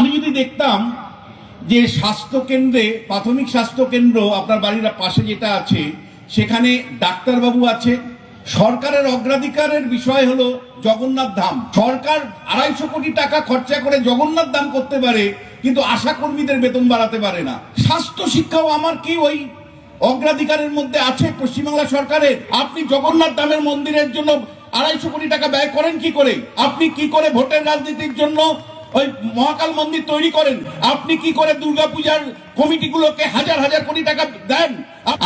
আমি যদি দেখতাম যে স্বাস্থ্য কেন্দ্রে প্রাথমিক স্বাস্থ্য কেন্দ্র আপনার বাড়ির পাশে যেটা আছে, সেখানে ডাক্তারবাবু আছে, সরকারের অগ্রাধিকারের বিষয় হলো জগন্নাথ ধাম। সরকার আড়াইশো কোটি টাকা খরচা করে জগন্নাথ ধাম করতে পারে, কিন্তু আশা কর্মীদের বেতন বাড়াতে পারে না। স্বাস্থ্য শিক্ষাও আমার কি ওই অগ্রাধিকারের মধ্যে আছে পশ্চিমবাংলা সরকারের? আপনি জগন্নাথ ধামের মন্দিরের জন্য আড়াইশো কোটি টাকা ব্যয় করেন কি করে? আপনি কি করে ভোটের রাজনীতির জন্য ওই মহাকাল মন্দির তৈরি করেন। আপনি কি করে দুর্গাপূজার কমিটিগুলোকে হাজার হাজার কোটি টাকা দেন?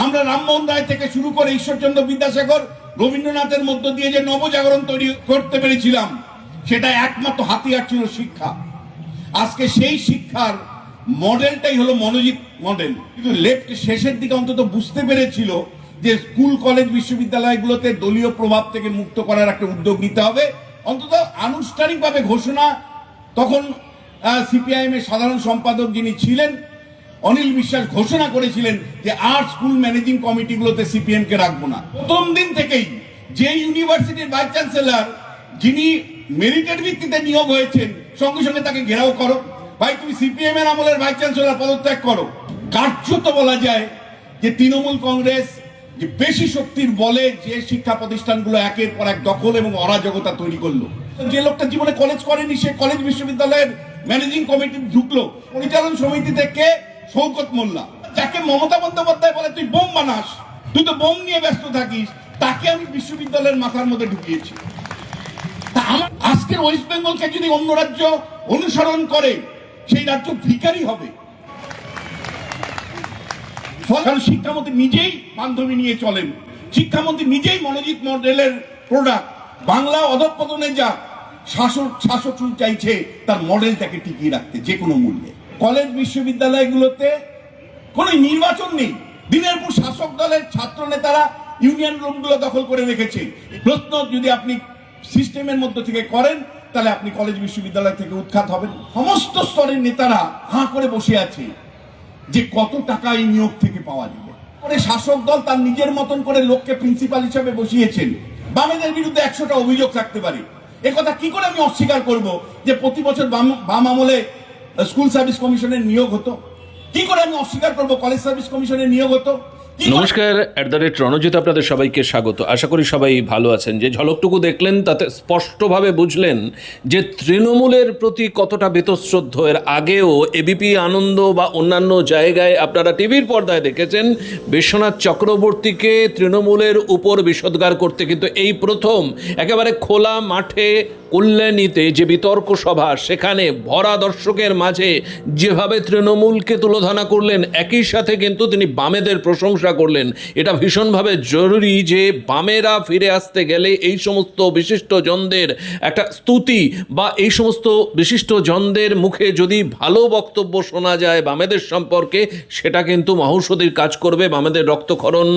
আমরা রামমোহন রায় থেকে শুরু করে ঈশ্বরচন্দ্র বিদ্যাসাগর, রবীন্দ্রনাথের মধ্য দিয়ে যে নবজাগরণ তৈরি করতে পেরেছিলাম, সেটা একমাত্র হাতিয়ার ছিল শিক্ষা। আজকে সেই শিক্ষার মডেলটাই হলো মনোজিৎ মডেল। কিন্তু লেফট শেষের দিকে অন্তত বুঝতে পেরেছিল যে স্কুল, কলেজ, বিশ্ববিদ্যালয়গুলোতে দলীয় প্রভাব থেকে মুক্ত করার একটা উদ্যোগ নিতে হবে। অন্তত আনুষ্ঠানিকভাবে ঘোষণা তখন সিপিআইএম এর সাধারণ সম্পাদক যিনি ছিলেন, অনিল বিশ্বাস ঘোষণা করেছিলেন যে আর স্কুল ম্যানেজিং কমিটিগুলোতে সিপিএম কে রাখব না। প্রথম দিন থেকেই যে ইউনিভার্সিটির ভাইস চ্যান্সেলর, যিনি মেরিটের ভিত্তিতে নিয়োগ হয়েছেন, সঙ্গে সঙ্গে তাকে ঘেরাও করো। ভাই, তুমি সিপিএম এর আমলের ভাইস চ্যান্সেলর পদত্যাগ করো। কার্যত বলা যায় যে তৃণমূল কংগ্রেস যে বেশি শক্তির বলে যে শিক্ষা প্রতিষ্ঠানগুলো একের পর এক দখল এবং অরাজকতা তৈরি করল। যে লোকটা জীবনে কলেজ করেনি, সে কলেজ বিশ্ববিদ্যালয়ের ম্যানেজিং কমিটি ঢুকলো। পরিচালন সমিতি থেকে শৌকত মোল্লা। যাকে মমতা বন্দ্যোপাধ্যায় বলে, তুই বোম বানাস, তুই তো বোম নিয়ে ব্যস্ত থাকিস। তাকে আমি বিশ্ববিদ্যালয়ের মাথার মধ্যে ঢুকিয়েছি। তা আমার, আজকের ওয়েস্ট বেঙ্গলকে যদি অন্য রাজ্য অনুসরণ করে, সেই রাজ্য ভিকারি হবে। শিক্ষামন্ত্রী নিজেই বান্ধবী নিয়ে চলেন। শিক্ষামন্ত্রী নিজেই মনোজিৎ মডেলের প্রোডাক্ট বাংলা অধঃপতনে যা শাসক শাসক চাইছে, তার মডেলটাকে টিকিয়ে রাখতে যে কোনো মূল্যে। কলেজ বিশ্ববিদ্যালয়গুলোতে কোনো নির্বাচন নেই। দিনের পর শাসক দলের ছাত্র নেতারা ইউনিয়ন রুমগুলো দখল করে রেখেছে। প্রশ্ন, যদি আপনি সিস্টেমের মধ্য থেকে করেন, তাহলে আপনি কলেজ বিশ্ববিদ্যালয় থেকে উৎখাত হবেন। সমস্ত স্তরের নেতারা হাঁ করে বসে আছে যে কত টাকা এই নিয়োগ থেকে পাওয়া যাবে। পরে শাসক দল তার নিজের মতন করে লোককে প্রিন্সিপাল হিসেবে বসিয়েছেন। বামেদের বিরুদ্ধে একশোটা অভিযোগ থাকতে পারে। কথা কি করে আমি অস্বীকার করব যে প্রতি বছর বাম বাম আমলে স্কুল সার্ভিস কমিশনের নিয়োগ হতো? কি করে আমি অস্বীকার করব? কলেজ সার্ভিস কমিশনের নিয়োগ হতো? নমস্কার অ্যাট দ্য রেট রণজিৎ আপনাদের সবাইকে স্বাগত। আশা করি সবাই ভালো আছেন। যে ঝলকটুকু দেখলেন, তাতে স্পষ্টভাবে বুঝলেন যে তৃণমূলের প্রতি কতটা বেতশ্রদ্ধ। এর আগেও এবিপি আনন্দ বা অন্যান্য জায়গায় আপনারা টিভির পর্দায় দেখেছেন, বিশ্বনাথ চক্রবর্তীকে তৃণমূলের উপর বিষোদ্গার করতে কিন্তু এই প্রথম, একেবারে খোলা মাঠে কল্যাণীতে যে বিতর্ক সভা সেখানে ভরা দর্শকের মাঝে যেভাবে তৃণমূলকে তুলোধনা করলেন, একই সাথে কিন্তু তিনি বামেদের প্রশংসা করলেন। এটা ভীষণভাবে জরুরি যে বামেরা ফিরে আসতে গেলে এই সমস্ত বিশিষ্ট জনদের একটা স্তুতি বা এই সমস্ত বিশিষ্ট জনদের মুখে যদি ভালো বক্তব্য শোনা যায় বামেদের সম্পর্কে, সেটা কিন্তু মহৌষধির কাজ করবে বামেদের রক্তক্ষরণ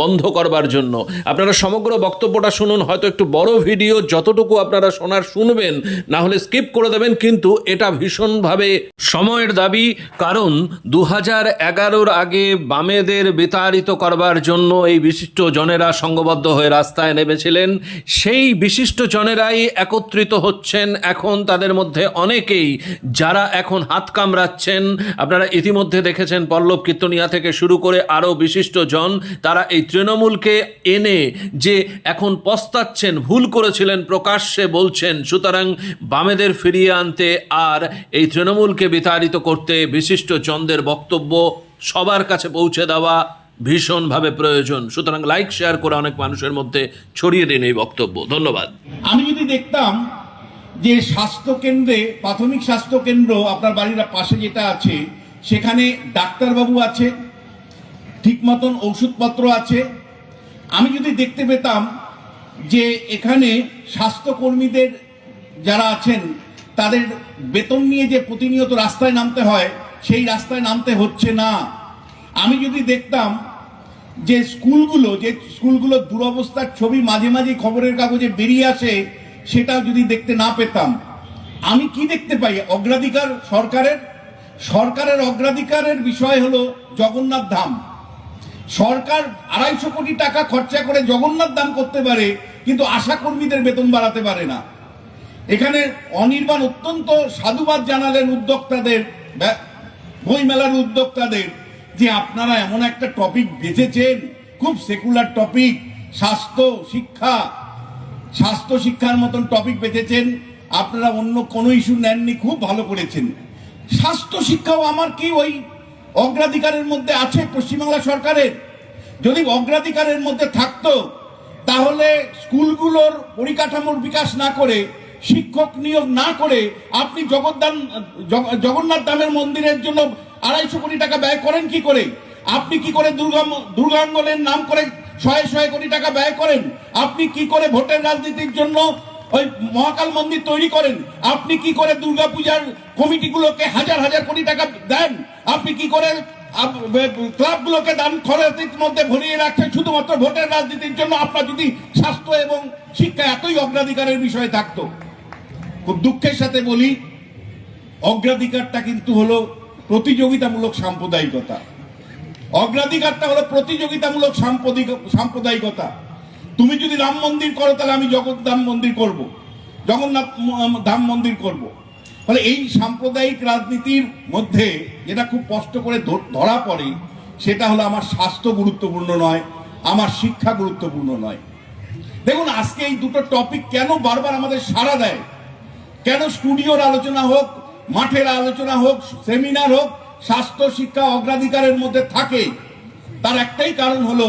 বন্ধ করবার জন্য। আপনারা সমগ্র বক্তব্যটা শুনুন, হয়তো একটু বড় ভিডিও, যতটুকু আপনারা শোনার শুনবেন, না হলে স্কিপ করে দেবেন, কিন্তু এটা ভীষণভাবে সময়ের দাবি, কারণ দু হাজার এগারোর আগে বামেদের বিতাড়িত করবার জন্য এই বিশিষ্ট জনেরা সংঘবদ্ধ হয়ে রাস্তায় নেমেছিলেন। সেই বিশিষ্ট জনেরাই একত্রিত হচ্ছেন এখন তাদের মধ্যে অনেকেই, যারা এখন হাত কামড়াচ্ছেন। আপনারা ইতিমধ্যে দেখেছেন পল্লব কীর্তনিয়া থেকে শুরু করে আরও বিশিষ্ট জন, তারা এই তৃণমূলকে এনে যে এখন পস্তাচ্ছেন, ভুল করেছিলেন প্রকাশ্যে বলছেন সুতরাং বামেদের ফিরিয়ে আনতে আর এই তৃণমূলকে বিতাড়িত করতে বিশিষ্ট জনদের বক্তব্য সবার কাছে পৌঁছে দেওয়া ভীষণভাবে প্রয়োজন। সুতরাং লাইক, শেয়ার করে অনেক মানুষের মধ্যে ছড়িয়ে দিন এই বক্তব্য। ধন্যবাদ। আমি যদি দেখতাম যে স্বাস্থ্য কেন্দ্রে প্রাথমিক স্বাস্থ্য কেন্দ্র আপনার বাড়ির পাশে যেটা আছে, সেখানে ডাক্তারবাবু আছে, ঠিক মতন ওষুধপত্র আছে, আমি যদি দেখতে পেতাম যে এখানে স্বাস্থ্যকর্মীদের যারা আছেন, তাদের বেতন নিয়ে যে প্রতিনিয়ত রাস্তায় নামতে হয়, সেই রাস্তায় নামতে হচ্ছে না। আমি যদি দেখতাম যে স্কুলগুলো, যে স্কুলগুলোর দুরবস্থার ছবি মাঝে মাঝে খবরের কাগজে বেরিয়ে আসে সেটা যদি দেখতে না পেতাম। আমি কি দেখতে পাই? অগ্রাধিকার সরকারের? সরকারের অগ্রাধিকারের বিষয় হলো জগন্নাথ ধাম। সরকার আড়াইশো কোটি টাকা খরচা করে জগন্নাথ দান করতে পারে কিন্তু আশা কর্মীদের বেতন বাড়াতে পারে না। এখানে অনির্বাণ অত্যন্ত সাধুবাদ জানালেন উদ্যোক্তাদের বইমেলার উদ্যোক্তাদের যে আপনারা এমন একটা টপিক বেঁচেছেন খুব সেকুলার টপিক স্বাস্থ্য, শিক্ষা, স্বাস্থ্য শিক্ষার মতন টপিক বেঁচেছেন আপনারা অন্য কোনো ইস্যু নেননি, খুব ভালো করেছেন। স্বাস্থ্য শিক্ষাও আমার কি ওই অগ্রাধিকারের মধ্যে আছে পশ্চিমবাংলা সরকারের? যদি অগ্রাধিকারের মধ্যে থাকতো তাহলে স্কুলগুলোর পরিকাঠামোর বিকাশ না করে, শিক্ষক নিয়োগ না করে আপনি জগদ্দান জগন্নাথ ধামের মন্দিরের জন্য আড়াইশো কোটি টাকা ব্যয় করেন কি করে? আপনি কি করে দুর্গা দুর্গাঙ্গলের নাম করে শয়ে শয়ে কোটি টাকা ব্যয় করেন? আপনি কি করে ভোটের রাজনীতির জন্য ওই মহাকাল মন্দির তৈরি করেন? আপনি কি করে দুর্গাপূজার কমিটিগুলোকে হাজার হাজার কোটি টাকা দেন? আপনি কি করে ক্লাবগুলোকে দান খরচের মধ্যে ভরিয়ে রাখছেন শুধুমাত্র ভোটের রাজনীতির জন্য। আপনার যদি স্বাস্থ্য এবং শিক্ষা এতই অগ্রাধিকারের বিষয় থাকতো, খুব দুঃখের সাথে বলি, অগ্রাধিকারটা কিন্তু হলো প্রতিযোগিতামূলক সাম্প্রদায়িকতা। অগ্রাধিকারটা হলো প্রতিযোগিতামূলক সাম্প্রদিক- সাম্প্রদায়িকতা। তুমি যদি রাম মন্দির করো, তাহলে আমি জগন্নাথ মন্দির করব। জগন্নাথ ধাম মন্দির করব। ফলে এই সাম্প্রদায়িক রাজনীতির মধ্যে যেটা খুব কষ্ট করে ধরা পড়ে, সেটা হলো আমার স্বাস্থ্য গুরুত্বপূর্ণ নয়, আমার শিক্ষা গুরুত্বপূর্ণ নয়। দেখুন, আজকে এই দুটো টপিক কেন বারবার আমাদের সাড়া দেয়? কেন স্টুডিওর আলোচনা হোক, মাঠের আলোচনা হোক সেমিনার হোক, স্বাস্থ্য, শিক্ষা অগ্রাধিকারের মধ্যে থাকে, তার একটাই কারণ হলো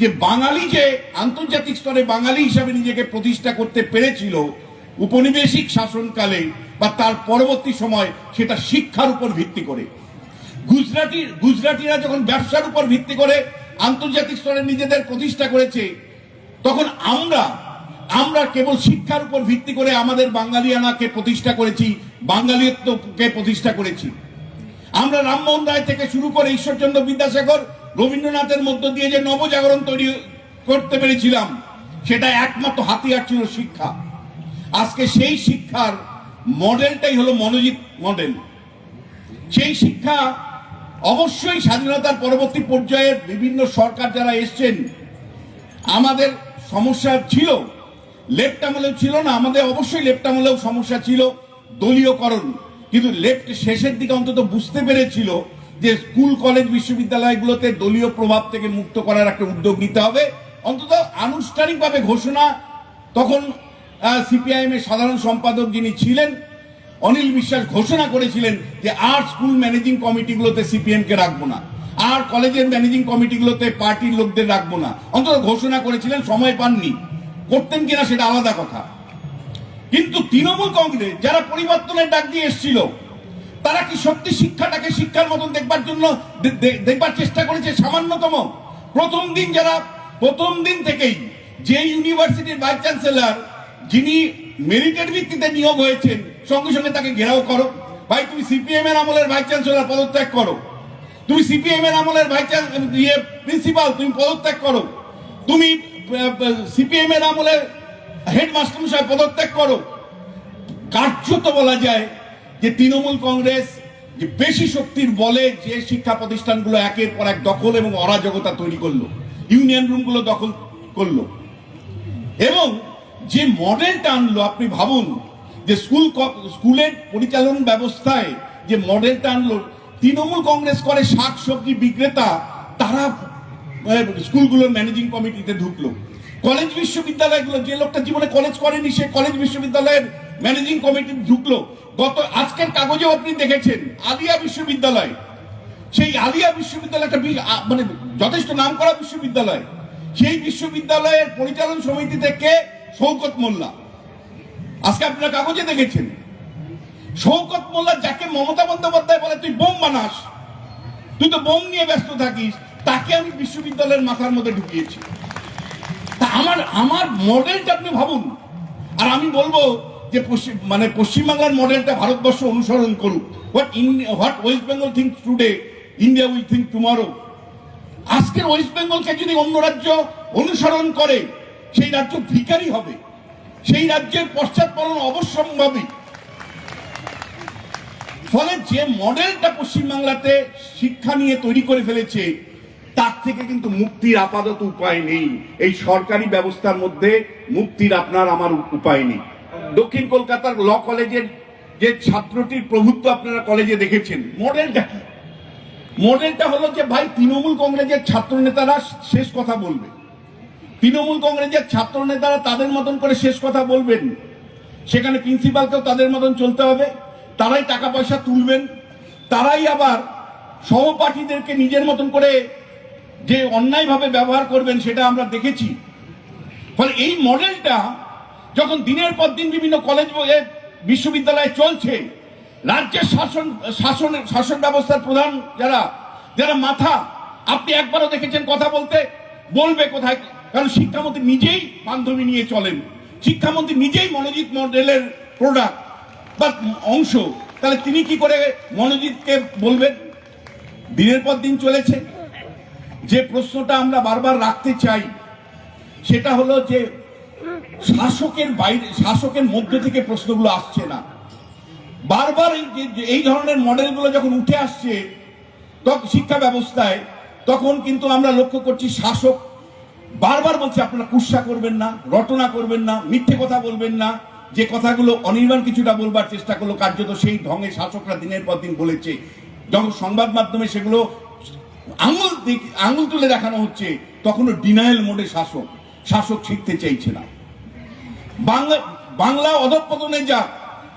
যে বাঙালি যে আন্তর্জাতিক স্তরে বাঙালি হিসাবে নিজেকে প্রতিষ্ঠা করতে পেরেছিল উপনিবেশিক শাসনকালে বা তার পরবর্তী সময় সেটা শিক্ষার উপর ভিত্তি করে। গুজরাটি, গুজরাটিরা যখন ব্যবসার উপর ভিত্তি করে, আন্তর্জাতিক স্তরে নিজেদের প্রতিষ্ঠা করেছে, তখন আমরা আমরা কেবল শিক্ষার উপর ভিত্তি করে আমাদের বাঙালিয়ানাকে প্রতিষ্ঠা করেছি, বাঙালিত্বকে প্রতিষ্ঠা করেছি। আমরা রামমোহন রায় থেকে শুরু করে ঈশ্বরচন্দ্র বিদ্যাসাগর, রবীন্দ্রনাথের মধ্য দিয়ে যে নবজাগরণ তৈরি করতে পেরেছিলাম, সেটা একমাত্র হাতিয়ার ছিল শিক্ষা। আজকে সেই শিক্ষার মডেলটাই হলো মনোজিৎ মডেল। সেই শিক্ষা অবশ্যই স্বাধীনতার পরবর্তী পর্যায়ের বিভিন্ন সরকার যারা এসছেন, আমাদের সমস্যা ছিল। লেফট আমলেও ছিল না, আমাদের অবশ্যই লেফট আমলেও সমস্যা ছিল দলীয়করণ। কিন্তু লেফট শেষের দিকে অন্তত বুঝতে পেরেছিল যে স্কুল, কলেজ, বিশ্ববিদ্যালয়গুলোতে দলীয় প্রভাব থেকে মুক্ত করার একটা উদ্যোগ নিতে হবে। অন্তত আনুষ্ঠানিকভাবে ঘোষণা তখন সিপিআইএম এর সাধারণ সম্পাদক যিনি ছিলেন, অনিল বিশ্বাস ঘোষণা করেছিলেন যে আর স্কুল ম্যানেজিং কমিটিগুলোতে সিপিএম কে রাখব না। আর কলেজের ম্যানেজিং কমিটিগুলোতে পার্টির লোকদের রাখব না। অন্তত ঘোষণা করেছিলেন, সময় পাননি। করতেন কিনা সেটা আলাদা কথা। কিন্তু তৃণমূল কংগ্রেস যারা পরিবর্তনের ডাক দিয়ে এসেছিল, তারা কি সত্যি শিক্ষাটাকে শিক্ষার মতন দেখবার জন্য দেখবার চেষ্টা করেছে? সামান্যতম। প্রথম দিন যারা, প্রথম দিন থেকেই যে ইউনিভার্সিটির ভাইস চ্যান্সেলর যিনি মেরিটের ভিত্তিতে নিয়োগ হয়েছেন, সঙ্গে সঙ্গে তাকে ঘেরাও করো। ভাই, তুমি সিপিএম এর আমলের ভাইস চ্যান্সেলর পদত্যাগ করো। তুমি সিপিএম এর আমলের ভাইস ইয়ে প্রিন্সিপাল তুমি পদত্যাগ করো। তুমি সিপিএম এর আমলের হেডমাস্টার মশাই পদত্যাগ করো। কার্যত বলা যায় যে তৃণমূল কংগ্রেস যে বেশি শক্তির বলে যে শিক্ষা প্রতিষ্ঠানগুলো একের পর এক দখল এবং অরাজকতা তৈরি করল, ইউনিয়ন রুমগুলো দখল করল। এবং যে মডেলটা আনলো, আপনি ভাবুন যে স্কুল স্কুলের পরিচালন ব্যবস্থায় যে মডেলটা আনলো, তৃণমূল কংগ্রেস করে শাক সবজি বিক্রেতা, তারা স্কুলগুলোর ম্যানেজিং কমিটিতে ঢুকলো। কলেজ বিশ্ববিদ্যালয়গুলো, যে লোকটা জীবনে কলেজ করেনি, সে কলেজ বিশ্ববিদ্যালয়ের ম্যানেজিং কমিটি ঢুকলো। গত, আজকের কাগজেও আপনি দেখেছেন, আলিয়া বিশ্ববিদ্যালয়। সেই আলিয়া বিশ্ববিদ্যালয় একটা মানে যথেষ্ট নাম করা বিশ্ববিদ্যালয়। সেই বিশ্ববিদ্যালয়ের পরিচালন সমিতি থেকে শৌকত মোল্লা। আজকে আপনারা কাগজে দেখেছেন। শৌকত মোল্লা যাকে মমতা বন্দ্যোপাধ্যায় বলে, তুই বোম বানাস। তুই তো বোম নিয়ে ব্যস্ত থাকিস। তাকে আমি বিশ্ববিদ্যালয়ের মাথার মধ্যে ঢুকিয়েছি। তা আমার আমার মডেলটা আপনি ভাবুন। আর আমি বলব যে পশ্চিম মানে পশ্চিমবাংলার মডেলটা ভারতবর্ষ অনুসরণ করুক। What in what West Bengal think today India will think tomorrow আজকের ওয়েস্ট বেঙ্গলকে যদি অন্য রাজ্য অনুসরণ করে সেই রাজ্য ভিকারি হবে। সেই রাজ্যের পশ্চাৎপলন অবশ্যম্ভাবী। ফলে যে মডেলটা পশ্চিমবাংলাতে শিক্ষা নিয়ে তৈরি করে ফেলেছে, তার থেকে কিন্তু মুক্তির আপাতত উপায় নেই। এই সরকারি ব্যবস্থার মধ্যে মুক্তির আপনার আমার উপায় নেই। দক্ষিণ কলকাতার ল কলেজের যে ছাত্রটির প্রভুত্ব আপনারা কলেজে দেখেছেন, মডেলটা কি? মডেলটা হলো যে ভাই তৃণমূল কংগ্রেসের ছাত্র নেতারা শেষ কথা বলবে। তৃণমূল কংগ্রেসের ছাত্র নেতারা তাদের মতন করে শেষ কথা বলবেন। সেখানে প্রিন্সিপালকেও তাদের মতন চলতে হবে। তারাই টাকা পয়সা তুলবেন। তারাই আবার সহপাঠীদেরকে নিজের মতন করে যে অন্যায়ভাবে ব্যবহার করবেন সেটা আমরা দেখেছি। ফলে এই মডেলটা যখন দিনের পর দিন বিভিন্ন কলেজ বিশ্ববিদ্যালয়ে চলছে, রাজ্যের শাসন শাসন শাসন ব্যবস্থার প্রধান যারা যারা মাথা, আপনি একবারও দেখেছেন কথা বলতে? বলবে কোথায়? কারণ শিক্ষামন্ত্রী নিজেই বান্ধবী নিয়ে চলেন। শিক্ষামন্ত্রী নিজেই মনোজিৎ মডেলের প্রোডাক্ট বা অংশ। তাহলে তিনি কি করে মনোজিৎকে বলবেন? দিনের পর দিন চলেছে। যে প্রশ্নটা আমরা বারবার রাখতে চাই, সেটা হলো যে শাসকের বাইরে, শাসকের মধ্যে থেকে প্রশ্নগুলো আসছে না। বারবার এই ধরনের মডেলগুলো যখন উঠে আসছে তখন শিক্ষা ব্যবস্থায়, তখন কিন্তু আমরা লক্ষ্য করছি শাসক বারবার বলছে, আপনারা কুৎসা করবেন না, রটনা করবেন না, মিথ্যে কথা বলবেন না। যে কথাগুলো অনির্বাণ কিছুটা বলবার চেষ্টা করল, কার্যত সেই ঢঙে শাসকরা দিনের পর দিন বলেছে। যখন সংবাদ মাধ্যমে সেগুলো আঙুল আঙুল তুলে দেখানো হচ্ছে, তখনও ডিনায়াল মোডে শাসক শাসক শিখতে চাইছে না। বাংলা বাংলা অধঃপতনে যা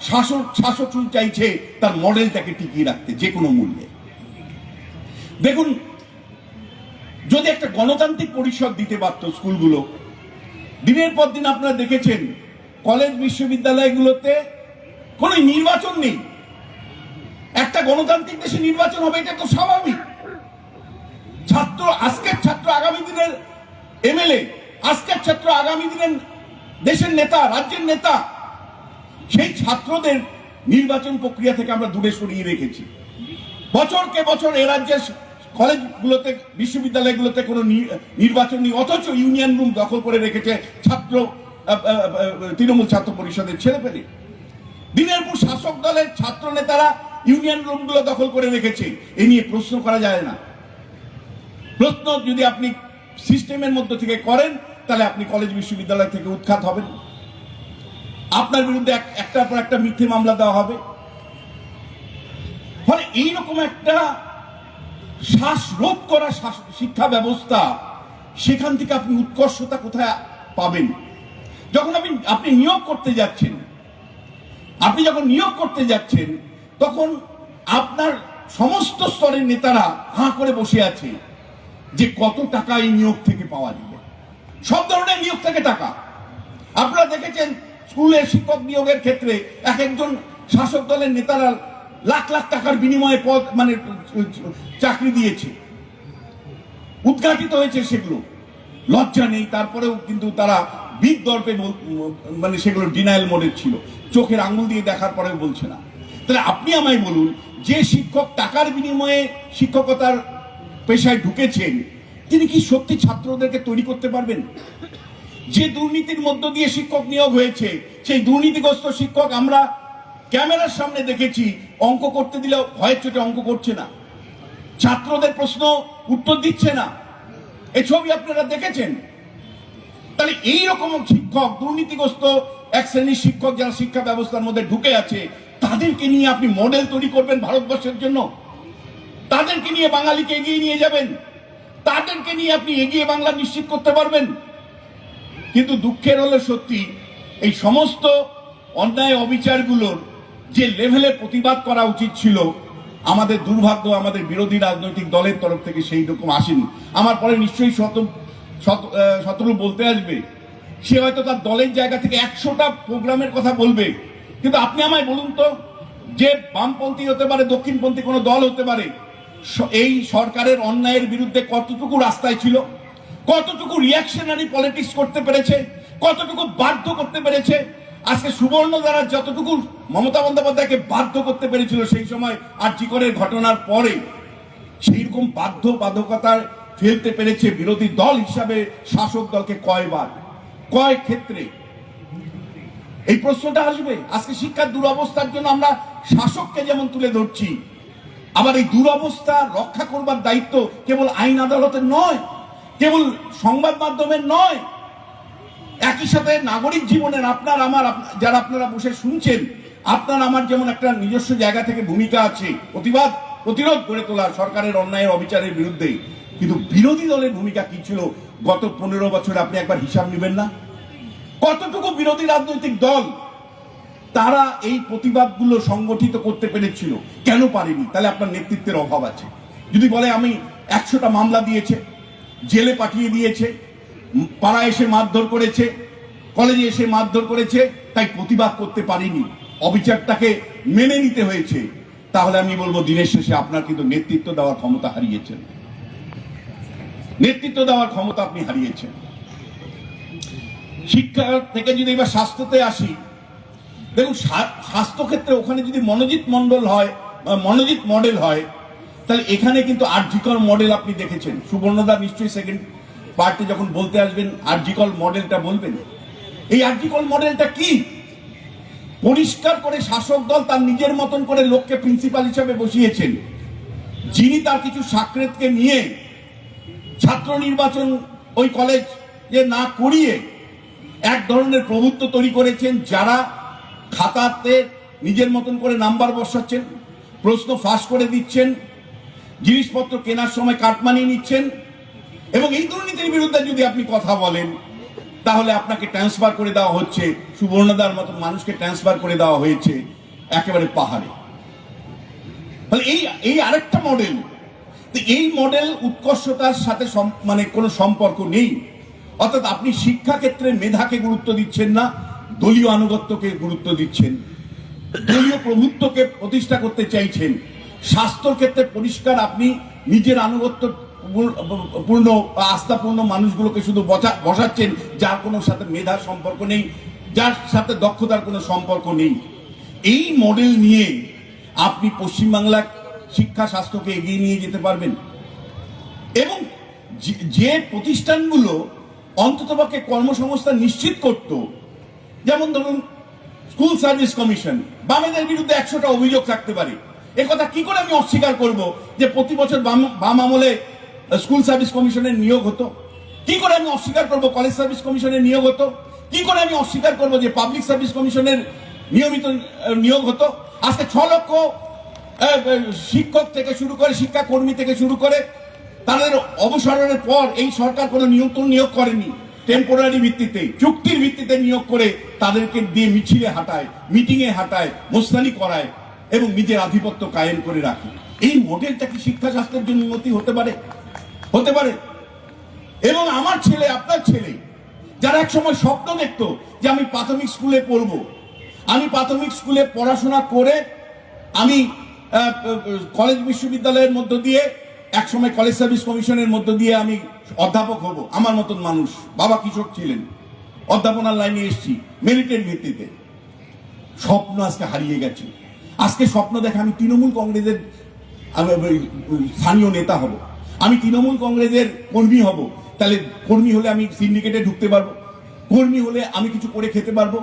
শাসক শাসক চাইছে, তার মডেলটাকে টিকিয়ে রাখতে, যে কোনো মূল্যে। দেখুন যদি একটা গণতান্ত্রিক পরিষদ দিতে পারত স্কুলগুলো, দিনের পর দিন আপনারা দেখেছেন, কলেজ বিশ্ববিদ্যালয়গুলোতে কোনো নির্বাচন নেই। একটা গণতান্ত্রিক দেশে নির্বাচন হবে, এটা তো স্বাভাবিক। ছাত্র, আজকের ছাত্র আগামী দিনের এমএলএ, আজকের ছাত্র আগামী দিনের দেশের নেতা, রাজ্যের নেতা, সেই ছাত্রদের নির্বাচন প্রক্রিয়া থেকে আমরা দূরে সরিয়ে রেখেছি। বছরকে বছর এ রাজ্যের কলেজগুলোতে, বিশ্ববিদ্যালয়গুলোতে কোনো নির্বাচন নেই, অথচ ইউনিয়ন রুম দখল করে রেখেছে ছাত্র তৃণমূল ছাত্র পরিষদের ছেলে পেলে দিনের পর শাসক দলের ছাত্র নেতারা ইউনিয়ন রুমগুলো দখল করে রেখেছে, এ নিয়ে প্রশ্ন করা যায় না। প্রশ্ন যদি আপনি সিস্টেমের মধ্য থেকে করেন, তাহলে আপনি কলেজ বিশ্ববিদ্যালয় থেকে উৎখাত হবেন। আপনার বিরুদ্ধে এক- একটার পর একটা মিথ্যে মামলা দেওয়া হবে। ফলে এইরকম একটা শ্বাসরোধ করা শিক্ষা ব্যবস্থা, সেখান থেকে আপনি উৎকর্ষতা কোথায় পাবেন? যখন আপনি আপনি নিয়োগ করতে যাচ্ছেন, আপনি যখন নিয়োগ করতে যাচ্ছেন, তখন আপনার সমস্ত স্তরের নেতারা হাঁ করে বসে আছে যে কত টাকা এই নিয়োগ থেকে পাওয়া যাবে। সব ধরনের নিয়োগ থেকে টাকা। আপনারা দেখেছেন, স্কুলে শিক্ষক নিয়োগের ক্ষেত্রে এক একজন শাসক দলের নেতারা লাখ লাখ টাকার বিনিময়ে পদ মানে চাকরি দিয়েছে। উদ্ঘাটিত হয়েছে সেগুলো। লজ্জা নেই, তারপরেও কিন্তু তারা বিদ দর্পে মানে সেগুলো ডিনায়াল মোডের ছিল। চোখের আঙুল দিয়ে দেখার পরেও বলছে না। তাহলে আপনি আমায় বলুন, যে শিক্ষক টাকার বিনিময়ে শিক্ষকতার পেশায় ঢুকেছেন, তিনি কি সত্যি ছাত্রদেরকে তৈরি করতে পারবেন? যে দুর্নীতির মধ্য দিয়ে শিক্ষক নিয়োগ হয়েছে, সেই দুর্নীতিগ্রস্ত শিক্ষক আমরা ক্যামেরার সামনে দেখেছি, অঙ্ক করতে দিলেও ভয়ের চোটে অঙ্ক করছে না। ছাত্রদের প্রশ্ন উত্তর দিচ্ছে না। এই ছবি আপনারা দেখেছেন? তাহলে এই রকম শিক্ষক, দুর্নীতিগ্রস্ত এক শ্রেণির শিক্ষক যারা শিক্ষা ব্যবস্থার মধ্যে ঢুকে আছে, তাদেরকে নিয়ে আপনি মডেল তৈরি করবেন ভারতবর্ষের জন্য? তাদেরকে নিয়ে বাঙালিকে এগিয়ে নিয়ে যাবেন? তাদেরকে নিয়ে আপনি এগিয়ে বাংলা নিশ্চিত করতে পারবেন? কিন্তু দুঃখের হলে সত্যি, এই সমস্ত অন্যায় অবিচারগুলোর যে লেভেলে প্রতিবাদ করা উচিত ছিল আমাদের দুর্ভাগ্য আমাদের বিরোধী রাজনৈতিক দলের তরফ থেকে সেই রকম আসেনি। আমার পরে নিশ্চয়ই শত শত- আহ, শতরূপ বলতে আসবে। সে হয়তো তার দলের জায়গা থেকে একশোটা প্রোগ্রামের কথা বলবে। কিন্তু আপনি আমায় বলুন তো যে বামপন্থী হতে পারে দক্ষিণপন্থী কোনো দল হতে পারে এই সরকারের অন্যায়ের বিরুদ্ধে কতটুকু রাস্তায় ছিল? কতটুকু রিয়াকশনারি পলিটিক্স করতে পেরেছে? কতটুকু বাধ্য করতে পেরেছে? আজকে সুবর্ণ দ্বারা যতটুকু মমতা বন্দ্যোপাধ্যায়কে বাধ্য করতে পেরেছিল সেই সময় আর জিকরের ঘটনার পরে সেই রকম বাধ্য বাধকতায় ফেলতে পেরেছে বিরোধী দল হিসাবে শাসক দলকে কয়বার? কয় ক্ষেত্রে? এই প্রশ্নটা আসবে। আজকে শিক্ষার দুরবস্থার জন্য আমরা শাসককে যেমন তুলে ধরছি, আবার এই দুরবস্থা রক্ষা করবার দায়িত্ব কেবল আইন আদালতের নয়, কেবল সংবাদ মাধ্যমের নয় একই সাথে নাগরিক জীবনের আপনার, আমার যারা আপনারা বসে শুনছেন, আপনার, আমার যেমন একটা নিজস্ব জায়গা থেকে ভূমিকা আছে, প্রতিবাদ, প্রতিরোধ গড়ে তোলা সরকারের অন্যায়ের অবিচারের বিরুদ্ধে কিন্তু বিরোধী দলের ভূমিকা কি ছিল? গত পনেরো বছর আপনি একবার হিসাব নেবেন না? কতটুকু বিরোধী রাজনৈতিক দল তারা এই প্রতিবাদগুলো সংগঠিত করতে পেরেছিল? কেন পারেনি? তাহলে আপনার নেতৃত্বের অভাব আছে। যদি বলে আমি একশোটা মামলা দিয়েছে, জেলে পাঠিয়ে দিয়েছে পাড়ায় এসে মারধর করেছে, কলেজে এসে মারধর করেছে, তাই প্রতিবাদ করতে পারিনি। অবিচারটাকে মেনে নিতে হয়েছে। তাহলে আমি বলব, দিনের শেষে আপনার কিন্তু নেতৃত্ব দেওয়ার ক্ষমতা হারিয়েছেন। নেতৃত্ব দেওয়ার ক্ষমতা আপনি হারিয়েছেন। শিক্ষা থেকে যদি এবার স্বাস্থ্যতে আসি, দেখুন স্বাস্থ্যক্ষেত্রে ওখানে যদি মনোজিৎ মন্ডল হয় মনোজিৎ মডেল হয়, তাহলে এখানে কিন্তু আরজিকল মডেল আপনি দেখেছেন। সুবর্ণদা নিশ্চয়ই সেকেন্ড পার্টে যখন বলতে আসবেন আরজিকল মডেলটা বলবেন? এই আরজিকল মডেলটা কি? পরিষ্কার করে শাসক দল তার নিজের মতন করে লোককে প্রিন্সিপাল হিসেবে বসিয়েছেন। যিনি তার কিছু সাকরেতকে নিয়ে ছাত্র নির্বাচন ওই কলেজ যে না করিয়ে এক ধরনের প্রভুত্ব তৈরি করেছেন, যারা খাতাতে নিজের মতন করে নাম্বার বসাচ্ছেন, প্রশ্ন ফাঁস করে দিচ্ছেন, জিনিসপত্র কেনার সময় কাটমানি নিচ্ছেন এবং এই দুর্নীতির বিরুদ্ধে যদি আপনি কথা বলেন, তাহলে আপনাকে ট্রান্সফার করে দেওয়া হচ্ছে, সুবর্ণদার মতো মানুষকে ট্রান্সফার করে দেওয়া হয়েছে, একেবারে পাহাড়ে। তাহলে এই এই আরেকটা মডেল এই মডেল উৎকর্ষতার সাথে মানে কোনো সম্পর্ক নেই। অর্থাৎ আপনি শিক্ষা ক্ষেত্রে মেধাকে গুরুত্ব দিচ্ছেন না, দলীয় আনুগত্যকে গুরুত্ব দিচ্ছেন। দলীয় প্রভুত্বকে প্রতিষ্ঠা করতে চাইছেন। স্বাস্থ্যর ক্ষেত্রে পরিষ্কার আপনি নিজের আনুগত্য পূর্ণ- আস্থাপূর্ণ মানুষগুলোকে শুধু বসা- বসাচ্ছেন, যার কোনো সাথে মেধার সম্পর্ক নেই, যার সাথে দক্ষতার কোনো সম্পর্ক নেই। এই মডেল নিয়ে আপনি পশ্চিমবাংলার শিক্ষা স্বাস্থ্যকে এগিয়ে নিয়ে যেতে পারবেন। এবং যে- প্রতিষ্ঠানগুলো অন্ততপক্ষে কর্মসংস্থান নিশ্চিত করত, যেমন ধরুন স্কুল সার্ভিস কমিশন, বামেদের বিরুদ্ধে একশোটা অভিযোগ থাকতে পারে। কথা কি করে আমি অস্বীকার করব যে প্রতি বছর বাম বাম আমলে স্কুল সার্ভিস কমিশনের নিয়োগ হতো। কি করে আমি অস্বীকার করব? কলেজ সার্ভিস কমিশনের নিয়োগ হতো। কি করে আমি অস্বীকার করব যে পাবলিক সার্ভিস কমিশনের নিয়মিত নিয়োগ হতো? আজকে ছ লক্ষ শিক্ষক থেকে শুরু করে শিক্ষাকর্মী থেকে শুরু করে তাদের অবসরের পর এই সরকার কোনো নিয়ন্ত্রণ নিয়োগ করেনি। টেম্পোরারি ভিত্তিতে, চুক্তির ভিত্তিতে নিয়োগ করে তাদেরকে দিয়ে মিছিলে হাঁটায় মিটিংয়ে হাঁটায়, মোস্তানি করায় এবং নিজের আধিপত্য কায়েম করে রাখে। এই মডেলটা কি শিক্ষা শাস্ত্রের জন্য উন্নতি হতে পারে? হতে পারে। এবং আমার ছেলে, আপনার ছেলে, যারা এক সময় স্বপ্ন দেখতো যে আমি প্রাথমিক স্কুলে পড়ব। আমি প্রাথমিক স্কুলে পড়াশোনা করে আমি কলেজ বিশ্ববিদ্যালয়ের মধ্য দিয়ে এক সময় কলেজ সার্ভিস কমিশনের মধ্য দিয়ে আমি অধ্যাপক হব। আমার মতন মানুষ, বাবা কৃষক ছিলেন। অধ্যাপনার লাইনে এসেছি, মেরিটের ভিত্তিতে। স্বপ্ন আজকে হারিয়ে গেছে। আজকে স্বপ্ন দেখে আমি তৃণমূল কংগ্রেসের স্থানীয় নেতা হব। আমি তৃণমূল কংগ্রেসের কর্মী হব। তাহলে কর্মী হলে আমি সিন্ডিকেটে ঢুকতে পারব। কর্মী হলে আমি কিছু করে খেতে পারব।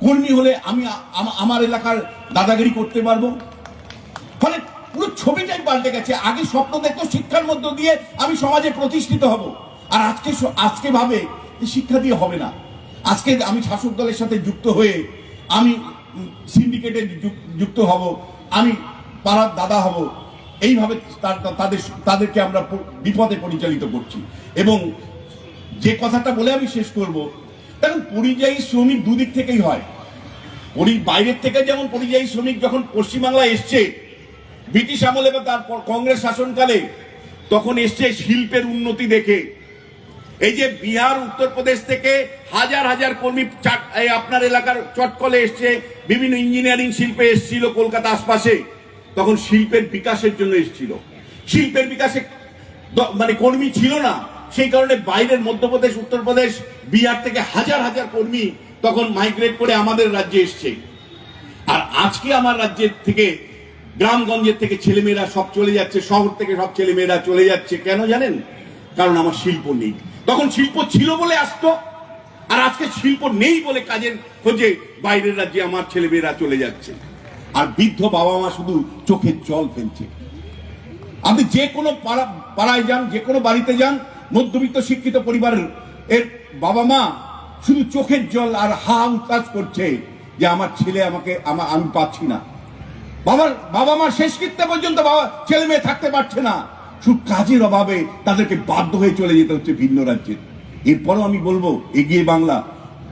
কর্মী হলে আমি আমার এলাকার দাদাগিরি করতে পারব। ফলে পুরো ছবিটাই পাল্টে গেছে। আগে স্বপ্ন দেখতো শিক্ষার মধ্য দিয়ে আমি সমাজে প্রতিষ্ঠিত হব। আর আজকে আজকে ভাবে শিক্ষা দিয়ে হবে না। আজকে আমি শাসক দলের সাথে যুক্ত হয়ে আমি সিন্ডিকেটে যুক্ত হব। আমি পাড়ার দাদা হব। এইভাবে তাদের তাদেরকে আমরা বিপদে পরিচালিত করছি। এবং যে কথাটা বলে আমি শেষ করব, দেখুন, পরিযায়ী শ্রমিক দুদিক থেকেই হয়। পরি বাইরের থেকে যেমন পরিযায়ী শ্রমিক যখন পশ্চিমবাংলায় এসছে, ব্রিটিশ আমলে বা তারপর কংগ্রেস শাসনকালে, তখন এসছে শিল্পের উন্নতি দেখে। এই যে বিহার উত্তরপ্রদেশ থেকে হাজার হাজার কর্মী আপনার এলাকার চটকলে এসছে, বিভিন্ন ইঞ্জিনিয়ারিং শিল্পে এসছিল কলকাতা আশপাশে। তখন শিল্পের বিকাশের জন্য এসছিল। শিল্পের বিকাশে মানে কর্মী ছিল না। সেই কারণে বাইরের মধ্যপ্রদেশ, উত্তরপ্রদেশ, বিহার থেকে হাজার হাজার কর্মী তখন মাইগ্রেট করে আমাদের রাজ্যে এসছে। আর আজকে আমার রাজ্যের থেকে, গ্রামগঞ্জের থেকে ছেলেমেয়েরা সব চলে যাচ্ছে, শহর থেকে সব ছেলেমেয়েরা চলে যাচ্ছে। কেন জানেন? কারণ আমার শিল্প নেই। তখন শিল্প ছিল বলে আসতো, আর আজকে শিল্প নেই বলে কাজের খোঁজে বাইরের রাজ্যে আমার ছেলেমেয়েরা চলে যাচ্ছে। আর বৃদ্ধ বাবা মা শুধু চোখের জল ফেলছে। আপনি যে কোনো পাড়া পাড়ায় যান, যে কোনো বাড়িতে যান, মধ্যবিত্ত শিক্ষিত পরিবারের এর বাবা মা শুধু চোখের জল আর হা উচ্ছ্বাস করছে যে আমার ছেলে আমাকে আমা- আমি পাচ্ছি না। বাবার বাবা মার শেষকৃত্যে পর্যন্ত বাবা ছেলে মেয়ে থাকতে পারছে না। শুধু কাজের অভাবে তাদেরকে বাধ্য হয়ে চলে যেতে হচ্ছে ভিন্ন রাজ্যে। এরপরও আমি বলব, এগিয়ে বাংলা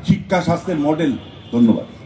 শিক্ষা স্বাস্থ্যের মডেল। ধন্যবাদ।